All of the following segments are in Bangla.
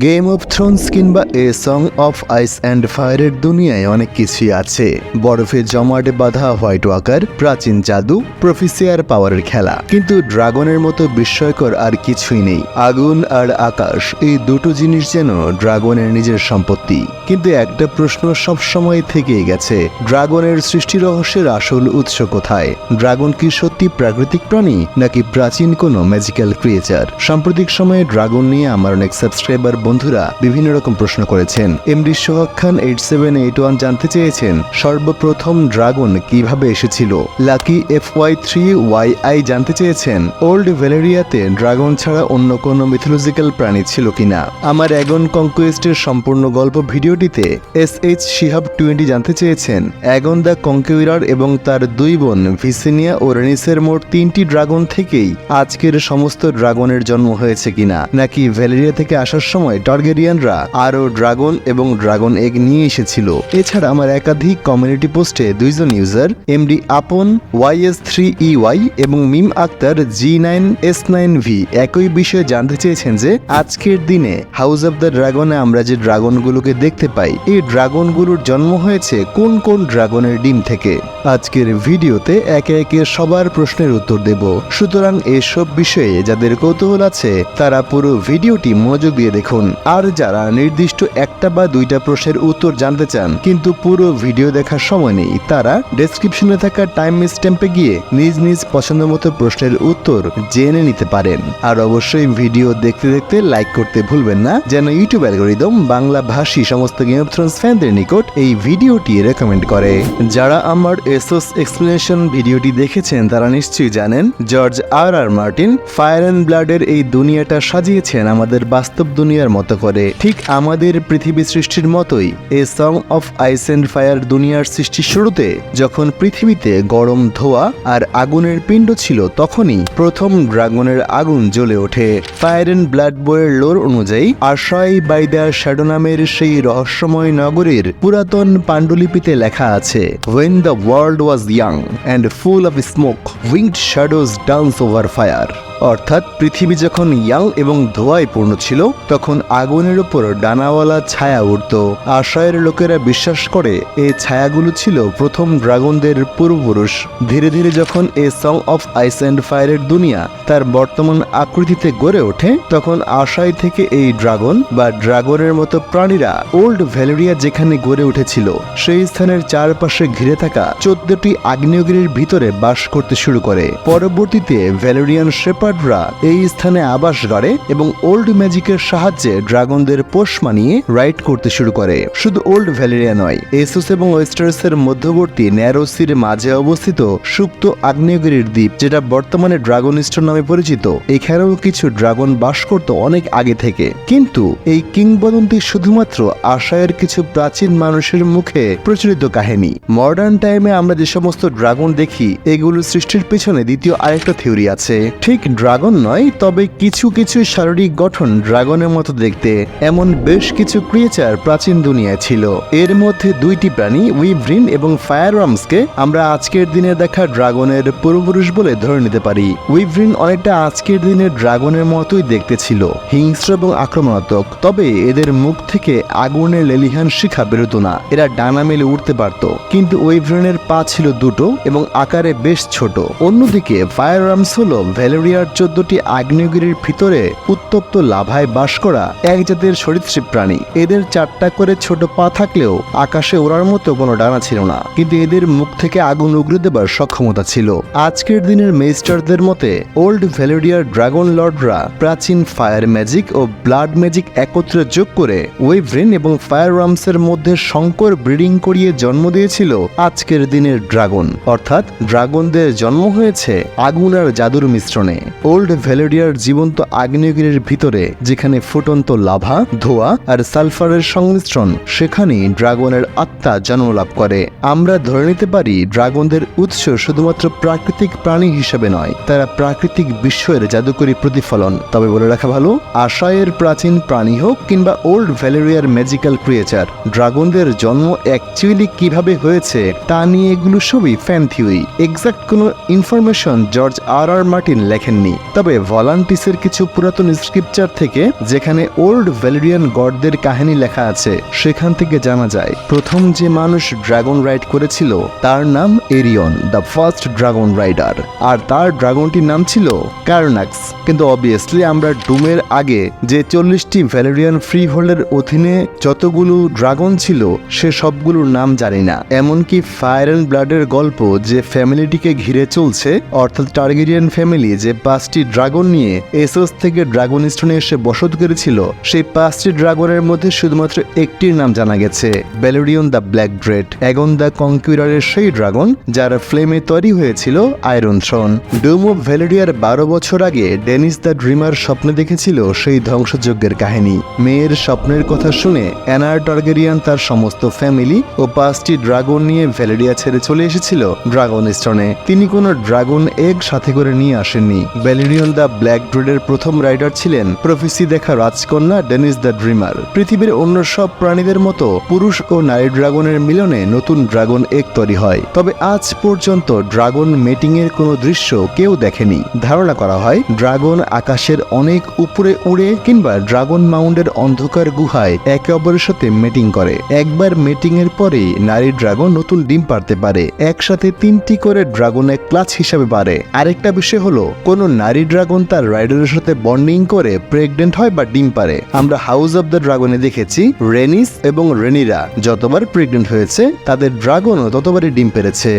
গেম অফ থ্রোনস কিংবা A Song of Ice and ফায়ারের দুনিয়ায় অনেক কিছুই আছে। বরফে জমাটে বাঁধা হোয়াইট ওয়াকার প্রাচীন জাদু প্রফিসিয়ার পাওয়ারের খেলা। কিন্তু ড্রাগনের মতো বিস্ময়কর আর কিছুই নেই। আগুন আর আকাশ, এই দুটো জিনিস যেন ড্রাগনের নিজের সম্পত্তি। কিন্তু একটা প্রশ্ন সবসময় থেকেই গেছে, ড্রাগনের সৃষ্টি রহস্যের আসল উৎস কোথায়? ড্রাগন কি সত্যি প্রাকৃতিক প্রাণী, নাকি প্রাচীন কোনো ম্যাজিক্যাল ক্রিয়েচার সাম্প্রতিক সময়ে ড্রাগন নিয়ে আমার অনেক সাবস্ক্রাইবার বন্ধুরা বিভিন্ন রকম প্রশ্ন করেছেন। MD Sohag Khan eight seven eight one জানতে চেয়েছেন, সর্বপ্রথম ড্রাগন কীভাবে এসেছিল? Lucky F Y three Y I জানতে চেয়েছেন, ওল্ড ভ্যালেরিয়াতে ড্রাগন ছাড়া অন্য কোনো মিথোলজিক্যাল প্রাণী ছিল কিনা? আমার অ্যাগন কনকুয়েস্টের সম্পূর্ণ গল্প ভিডিওটিতে এস এইচ শিহাব টোয়েন্টি জানতে চেয়েছেন, অ্যাগন দ্য কঙ্কুইরার এবং তার দুই বোন ভিসিনিয়া ও রেনিসের মোট তিনটি ড্রাগন থেকেই আজকের সমস্ত ড্রাগনের জন্ম হয়েছে কিনা? নাকি ভ্যালেরিয়া থেকে আসার সময় টর্গেরিয়ানরা আরও ড্রাগন এবং ড্রাগন এগ নিয়ে এসেছিল। এছাড়া আমার একাধিক কমিউনিটি পোস্টে দুইজন user, MD Apon, Y S three E Y এবং Mim Akter G nine S nine V একই বিষয়ে জানতে চেয়েছেন যে, আজকের দিনে হাউস অব দ্য ড্রাগনে আমরা যে ড্রাগনগুলোকে দেখতে পাই, এই ড্রাগনগুলোর জন্ম হয়েছে কোন কোন ড্রাগনের ডিম থেকে? আজকের ভিডিওতে একে একে সবার প্রশ্নের উত্তর দেব। সুতরাং এসব বিষয়ে যাদের কৌতূহল আছে, তারা পুরো ভিডিওটি মনোযোগ দিয়ে দেখুন। আর যারা নির্দিষ্ট একটা বা দুইটা প্রশ্নের উত্তর জানতে চান, কিন্তু পুরো ভিডিও দেখার সময় নেই, তারা ডেসক্রিপশনে থাকা টাইম স্ট্যাম্পে গিয়ে নিজ নিজ পছন্দ মতো প্রশ্নের উত্তর জেনে নিতে পারেন। আর অবশ্যই ভিডিও দেখতে দেখতে লাইক করতে ভুলবেন না, যেন ইউটিউব অ্যালগোরিদম বাংলা ভাষী সমস্ত গেম অফ থ্রোনস ফ্যানদের নিকট এই ভিডিওটি রেকমেন্ড করে। যারা আমার এসোস এক্সপ্লেনেশন ভিডিওটি দেখেছেন, তারা নিশ্চয়ই জানেন George R R Martin fire and ব্লাডের এই দুনিয়াটা সাজিয়েছেন আমাদের বাস্তব দুনিয়ার মতো করে। ঠিক আমাদের পৃথিবী সৃষ্টির মতোই A Song of Ice and fire দুনিয়ার সৃষ্টির শুরুতে যখন পৃথিবীতে গরম ধোয়া আর আগুনের পিণ্ড ছিল তখনই প্রথম ড্রাগনের আগুন জ্বলে ওঠে। ফায়ার অ্যান্ড ব্লাড বইয়ের লোর অনুযায়ী আশাই বাই দ্য শ্যাডো নামের সেই রহস্যময় নগরীর পুরাতন পাণ্ডুলিপিতে লেখা আছে when the world was young and full of smoke winged shadows dance over fire অর্থাৎ পৃথিবী যখন ইয়াং এবং ধোঁয়ায় পূর্ণ ছিল, তখন আগুনের উপর ডানাওয়ালা ছায়া উঠত আশায়ের লোকেরা বিশ্বাস করে এই ছায়াগুলো ছিল প্রথম ড্রাগনদের পূর্বপুরুষ। ধীরে ধীরে যখন A Song of Ice and ফায়ারের দুনিয়া তার বর্তমান আকৃতিতে গড়ে ওঠে, তখন আশায় থেকে এই ড্রাগন বা ড্রাগনের মতো প্রাণীরা ওল্ড ভ্যালেরিয়া যেখানে গড়ে উঠেছিল, সেই স্থানের চারপাশে ঘিরে থাকা চোদ্দটি আগ্নেয়গিরির ভিতরে বাস করতে শুরু করে। পরবর্তীতে ভ্যালেরিয়ান শেপার্ডরা এই স্থানে আবাস গড়ে এবং ওল্ড ম্যাজিকের সাহায্যে ড্রাগনদের পোষ মানিয়ে রাইড করতে শুরু করে। শুধু ওল্ড ভ্যালেরিয়া নয়, এসোস এবং ওয়েস্টার্সের মধ্যবর্তী ন্যারোসির মাঝে অবস্থিত সুপ্ত আগ্নেয়গিরির দ্বীপ, যেটা বর্তমানে ড্রাগন স্টোর নামে পরিচিত। এখানেও কিছু ড্রাগন বাস করত অনেক আগে থেকে। কিন্তু এই কিংবদন্তি শুধুমাত্র আশায়ের কিছু প্রাচীন মানুষের মুখে প্রচলিত কাহিনী। মডার্ন টাইমে আমরা যে সমস্ত ড্রাগন দেখি এগুলো সৃষ্টির পেছনে দ্বিতীয় আরেকটা থিওরি আছে। ঠিক ড্রাগন নয়, তবে কিছু কিছু শারীরিক গঠন ড্রাগনের মতো দেখতে। এমন বেশ কিছু ক্রিয়েচার প্রাচীন দুনিয়ায় ছিল। এর মধ্যে দুইটি প্রাণী, উইভ্রিন এবং ফায়ারওয়ার্মসকে আমরা আজকের দিনে দেখা ড্রাগনের পূর্বপুরুষ বলে ধরে নিতে পারি। উইভ্রিন অনেকটা আজকের দিনের ড্রাগনের মতোই দেখতে ছিল, হিংস্র এবং আক্রমণাত্মক, তবে এদের মুখ থেকে আগুনের লেলিহান শিখা বেরোতো না। এরা ডানা মেলে উঠতে পারত, কিন্তু উইভ্রিনের পা ছিল দুটো এবং আকারে বেশ ছোট। অন্যদিকে ফায়ারআর্মস হলো ভ্যালেরিয়ার চোদ্দটি আগ্নেয়গিরির ভিতরে উত্তপ্ত লাভায় বাস করা এক জাতের সরীসৃপ প্রাণী। এদের চারটা করে ছোট পা থাকলেও আকাশে ওড়ার মতো কোনো ডানা ছিল না। কিন্তু এদের মুখ থেকে আগুন উগড়ে দেবার সক্ষমতা ছিল। আজকের দিনের মেস্টারদের মতে, ওল্ড ভ্যালেরিয়ার ড্রাগন লর্ডরা প্রাচীন ফায়ার ম্যাজিক ও ব্লাড ম্যাজিক একত্রে যোগ করে ওয়েভ্রেন এবং ফায়ার রামসের মধ্যে শঙ্কর ব্রিডিং করিয়ে জন্ম দিয়েছিল আজকের দিনের ড্রাগন। অর্থাৎ ড্রাগনদের জন্ম হয়েছে আগুন আর জাদুর মিশ্রণে। ওল্ড ভ্যালেরিয়ার জীবন্ত আগ্নেয়গিরির ভিতরে, যেখানে ফুটন্ত লাভা, ধোয়া আর সালফারের সংমিশ্রণ, সেখানেই ড্রাগনের আত্মা জন্ম লাভ করে। আমরা ধরে নিতে পারি, ড্রাগনদের উৎস শুধুমাত্র প্রাকৃতিক প্রাণী হিসেবে নয়, তারা প্রাকৃতিক বিশ্বের জাদুকরী প্রতিফলন। তবে বলে রাখা ভালো, আশায়ের প্রাচীন প্রাণী হোক কিংবা ওল্ড ভ্যালেরিয়ার ম্যাজিক্যাল ক্রিয়েচার, ড্রাগনদের জন্ম অ্যাকচুয়ালি কীভাবে হয়েছে, তা নিয়ে এগুলো সবই ফ্যান থিওরি এক্সাক্ট কোনো information George R R Martin লেখেননি। কাহিনী তবে ভলান্টিসের কিছু পুরাতন স্ক্রিপচার থেকে যেখানে ওল্ড ভ্যালেরিয়ান গডদের কাহিনী লেখা আছে, সেখান থেকে জানা যায়, প্রথম যে মানুষ ড্রাগন রাইড করেছিল, তার নাম Aerion, the first dragon rider. আর তার ড্রাগনটির নাম ছিল কার্নাক্স। কিন্তু অবভিয়াসলি আমরা ডুমের আগে যে চল্লিশটি ভ্যালেরিয়ান ফ্রি হোল্ডের অধীনে যতগুলো ড্রাগন ছিল, সে সবগুলোর নাম জানি না। এমনকি ফায়ার অ্যান্ড ব্লাডের গল্প যে ফ্যামিলিটিকে ঘিরে চলছে, অর্থাৎ টার্গেরিয়ান ফ্যামিলি যে পাঁচটি ড্রাগন নিয়ে এসোস থেকে ড্রাগন স্টোনে এসে বসত করেছিল। সেই পাঁচটি ড্রাগনের মধ্যে শুধুমাত্র একটির নাম জানা গেছে Balerion the Black Dread Aegon the কনকিউরারের সেই ড্রাগন, যার ফ্লেমে তৈরি হয়েছিল আয়রন থ্রন ডোম অফ ভ্যালেরিয়ার বারো বছর আগে ডেনিস দ্য ড্রিমার স্বপ্নে দেখেছিল সেই ধ্বংসযজ্ঞের কাহিনী। মেয়ের স্বপ্নের কথা শুনে অ্যানার টার্গেরিয়ান তার সমস্ত ফ্যামিলি ও পাঁচটি ড্রাগন নিয়ে ভ্যালেরিয়া ছেড়ে চলে এসেছিল ড্রাগন স্টোনে। তিনি কোনো ড্রাগন এগ সাথে করে নিয়ে আসেননি। ভ্যালেরিয়ন দ্য ব্ল্যাক ড্রেডের প্রথম রাইডার ছিলেন প্রফেসি দেখা রাজকন্যা ডেনিস দ্য ড্রিমার। পৃথিবীর অন্য সব প্রাণীদের মতো পুরুষ ও নারী ড্রাগনের মিলনে নতুন ড্রাগন এক তৈরি হয়। তবে আজ পর্যন্ত ড্রাগন মেটিং এর কোনো দৃশ্য কেউ দেখেনি। ধারণা করা হয়, ড্রাগন আকাশের অনেক উপরে উড়ে কিংবা ড্রাগন মাউন্টের অন্ধকার গুহায় একে অপরের সাথে মেটিং করে। একবার মেটিং এর পরে নারী ড্রাগন নতুন ডিম পারতে পারে। একসাথে তিনটি করে ড্রাগন এক ক্লাচ হিসাবে পারে আরেকটা বিষয় হলো, কোন নারী ড্রাগন তার রাইডারের সাথে বন্ডিং করে প্রেগনেন্ট হয় বা ডিম পারে। আমরা হাউস অব দ্য ড্রাগনে দেখেছি রেনিস এবং রেনিরা যতবার প্রেগনেন্ট হয়েছে, তাদের ড্রাগনও ততবারই ডিম পেরেছে।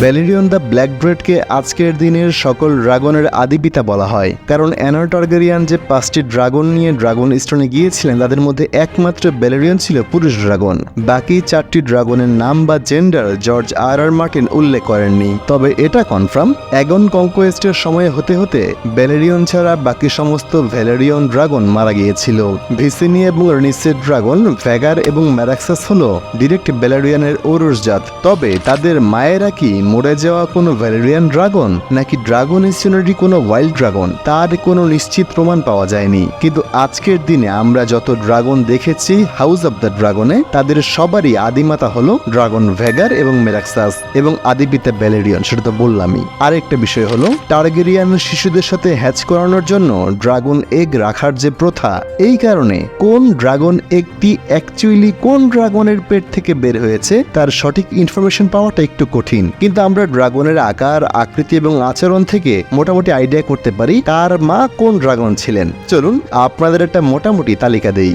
ভ্যালেরিয়ন দ্য ব্ল্যাক ড্রেডকে আজকের দিনের সকল ড্রাগনের আদিপিতা বলা হয়। কারণ অ্যানার টার্গেরিয়ান যে পাঁচটি ড্রাগন নিয়ে ড্রাগন স্টোনে গিয়েছিলেন, তাদের মধ্যে একমাত্র ব্যালেরিয়ন ছিল পুরুষ ড্রাগন বাকি চারটি ড্রাগনের নাম বা gender George R R Martin উল্লেখ করেননি। তবে এটা কনফার্ম অ্যাগন কনকোয়েস্টের সময় হতে হতে ব্যালেরিয়ন ছাড়া বাকি সমস্ত ভ্যালেরিয়ন ড্রাগন মারা গিয়েছিল। ভিসিনি এবং রেনিসের ড্রাগন, ভ্যাগার এবং ম্যারাক্সাস হল ডিরেক্ট ব্যালেরিয়ানের ওরস জাত। তবে তাদের মায়েরা কি মরে যাওয়া কোনো ভ্যালেরিয়ান ড্রাগন, নাকি ড্রাগন স্টোনেরই কোনো ওয়াইল্ড ড্রাগন? তার কোনো নিশ্চিত প্রমাণ পাওয়া যায়নি। কিন্তু আজকের দিনে আমরা যত ড্রাগন দেখেছি, হাউস অব দ্য ড্রাগনে, তাদের সবারই আদিমাতা হলো ড্রাগন, ভ্যাগার এবং মেরাক্সাস এবং আদিপিতা ব্যালেরিয়ন সেটা তো বললামই। আরেকটা বিষয় হলো, টার্গেরিয়ান শিশুদের সাথে হ্যাচ করানোর জন্য ড্রাগন এগ রাখার যে প্রথা, এই কারণে কোন ড্রাগন এগটি অ্যাকচুয়ালি কোন ড্রাগনের পেট থেকে বের হয়েছে, তার সঠিক ইনফরমেশন পাওয়াটা একটু কঠিন। কিন্তু আমরা ড্রাগনের আকার, আকৃতি এবং আচরণ থেকে মোটামুটি আইডিয়া করতে পারি, তার মা কোন ড্রাগন ছিলেন। চলুন, আপনাদের একটা মোটামুটি তালিকা দেই।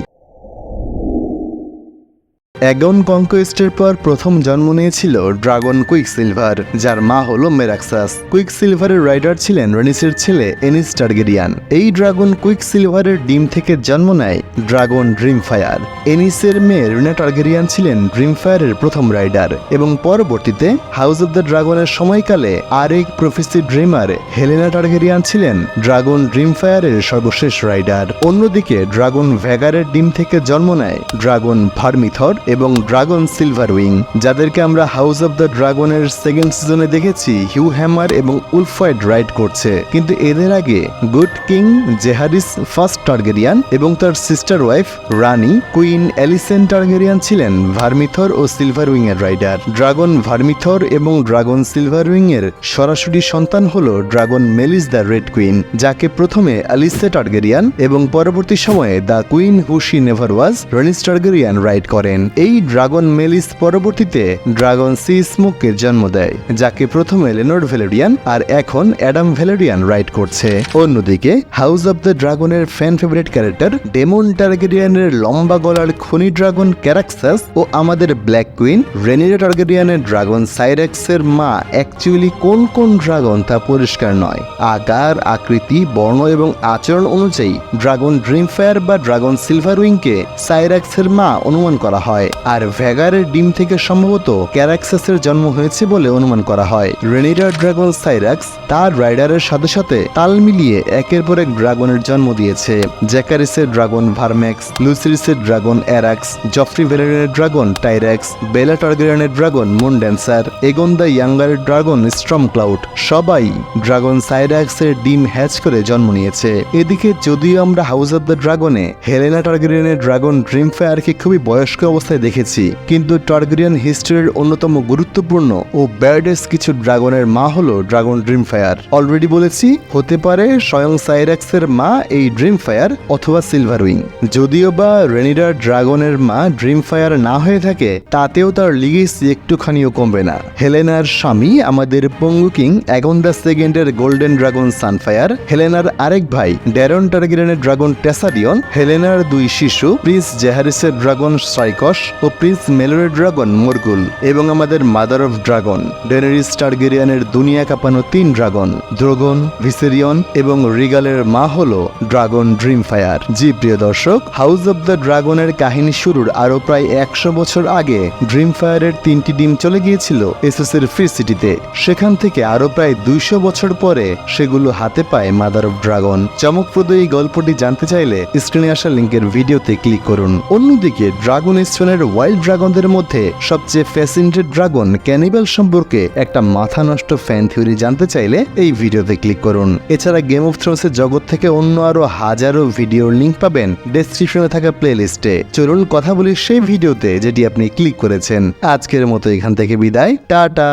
অ্যাগন কনকোয়েস্টের পর প্রথম জন্ম নিয়েছিল ড্রাগন কুইক সিলভার যার মা হল মেরাক্সাস। কুইক সিলভারের রাইডার ছিলেন রেনিসের ছেলে এনিস টার্গেরিয়ান। এই ড্রাগন কুইক সিলভারের ডিম থেকে জন্ম নেয় ড্রাগন ড্রিম ফায়ার এনিসের মেয়ে রিনা টার্গেরিয়ান ছিলেন ড্রিম ফায়ারের প্রথম রাইডার এবং পরবর্তীতে হাউস অব দ্য ড্রাগনের সময়কালে আরেক প্রফেসি ড্রিমার হেলেনা টার্গেরিয়ান ছিলেন ড্রাগন ড্রিম ফায়ারের সর্বশেষ রাইডার। অন্যদিকে ড্রাগন ভ্যাগারের ডিম থেকে জন্ম নেয় ড্রাগন ভার্মিথর এবং ড্রাগন সিলভার উইং, যাদেরকে আমরা হাউস অব দ্য ড্রাগনের সেকেন্ড সিজনে দেখেছি, হিউ হ্যামার এবং উলফয়েড রাইড করছে। কিন্তু এদের আগে good king Jaehaerys first Targaryen এবং তার সিস্টার ওয়াইফ রানী কুইন অ্যালিসেন টার্গেরিয়ান ছিলেন ভার্মিথর ও সিলভার উইং এর রাইডার। ড্রাগন ভার্মিথর এবং ড্রাগন সিলভার উইং এর সরাসরি সন্তান হল dragon Meleys the red queen, যাকে প্রথমে অ্যালিসে টার্গেরিয়ান এবং পরবর্তী সময়ে the queen who never was Rhaenys Targaryen ride করেন। এই ড্রাগন মেলিস পরবর্তীতে ড্রাগন সি স্মোককে জন্ম দেয়, যাকে প্রথমে লেনোর্ড ভেলেরিয়ান আর এখন অ্যাডাম ভেলেরিয়ান রাইড করছে। অন্যদিকে, হাউস অব দ্য ড্রাগনের ফ্যান ফেভারিট ক্যারেক্টার ডেমন টার্গেরিয়ানের লম্বা গলার খনি ড্রাগন ক্যারাক্সাস ও আমাদের ব্ল্যাক কুইন রেনিরা টার্গেরিয়ানের ড্রাগন সাইরেক্সের মা অ্যাকচুয়ালি কোন কোন ড্রাগন তা পরিষ্কার নয়। আকার, আকৃতি, বর্ণ এবং আচরণ অনুযায়ী ড্রাগন ড্রিম ফায়ার বা ড্রাগন সিলভার উইংকে সাইরাক্সের মা অনুমান করা হয়। আর ভ্যাগারের ডিম থেকে সম্ভবত ক্যারাক্সাসের জন্ম হয়েছে বলে অনুমান করা হয়। রেনিডার ড্রাগন সাইরাক্স তার রাইডারের সাথে সাথে তাল মিলিয়ে একের পর এক ড্রাগনের জন্ম দিয়েছে। জ্যাকারিসের ড্রাগন ভার্মেক্স লুসিরিসের ড্রাগন অ্যারাক্স, জফরি ভেলেরিয়ানের ড্রাগন টাইরাক্স, বেলা টার্গেরিয়ানের dragon moon dancer Aegon the ইয়াঙ্গারের ড্রাগন স্ট্রম ক্লাউড সবাই ড্রাগন সাইরাক্সের ডিম হ্যাচ করে জন্ম নিয়েছে। এদিকে যদিও আমরা হাউস অব দ্য ড্রাগনে হেলেনা টার্গেরিয়ানের ড্রাগন ড্রিম ফায়ারকে খুবই বয়স্ক অবস্থায় দেখেছি, কিন্তু টার্গেরিয়ান হিস্ট্রির অন্যতম গুরুত্বপূর্ণ ও ব্যাডেস কিছু ড্রাগনের মা হলো ড্রাগন ড্রিম ফায়ার অলরেডি বলেছি, হতে পারে স্বয়ং সাইরাক্সের মা এই ড্রিম ফায়ার অথবা সিলভার উইং। যদিও বা রেনিডার ড্রাগনের মা ড্রিম ফায়ার না হয়ে থাকে, তাতেও তার লিগেসি একটুখানিও কমবে না। হেলেনার স্বামী আমাদের পঙ্গু কিং অ্যাগন দ্য সেকেন্ডের গোল্ডেন ড্রাগন সানফায়ার, হেলেনার আরেক ভাই, ড্যারন টার্গেরিয়ানের ড্রাগন টেসাডিয়ন হেলেনার দুই শিশু, প্রিন্স জেহারিসের ড্রাগন সাইকস ও প্রিন্স মেলোরের ড্রাগন মোরগুল এবং আমাদের মাদার অফ ড্রাগন, ডেনারিস টার্গেরিয়ানের দুনিয়া কাঁপানো তিন ড্রাগন, দ্রোগন, ভিসেরিয়ন এবং রিগালের মা হল ড্রাগন ড্রিম ফায়ার জি, প্রিয় দর্শক, হাউস অব দ্য ড্রাগনের কাহিনী শুরুর আরও প্রায় একশো বছর আগে ড্রিম ফায়ারের তিনটি ডিম চলে গিয়েছিল এসএসের ফ্রি সিটিতে। সেখান থেকে আরও প্রায় দুইশো বছর পরে সেগুলো হাতে পায় মাদার অফ ড্রাগন। চমকপ্রদ এই গল্পটি জানতে চাইলে স্ক্রিনে আসা লিঙ্কের ভিডিওতে ক্লিক করুন। অন্যদিকে, ড্রাগন স্টোনের ওয়াইল্ড ড্রাগনদের মধ্যে সবচেয়ে ফ্যাসিনেটেড ড্রাগন ক্যানিবাল সম্পর্কে একটা মাথা নষ্ট ফ্যান থিওরি জানতে চাইলে এই ভিডিওতে ক্লিক করুন। এছাড়া গেম অফ থ্রোনসের জগৎ থেকে অন্য আরও হাজারো ভিডিওর লিঙ্ক পাবেন ডেসক্রিপশনে থাকা প্লে লিস্টে চলুন কথা বলি সেই ভিডিওতে যেটি আপনি ক্লিক করেছেন। আজকের মতো এখান থেকে বিদায়। টাটা!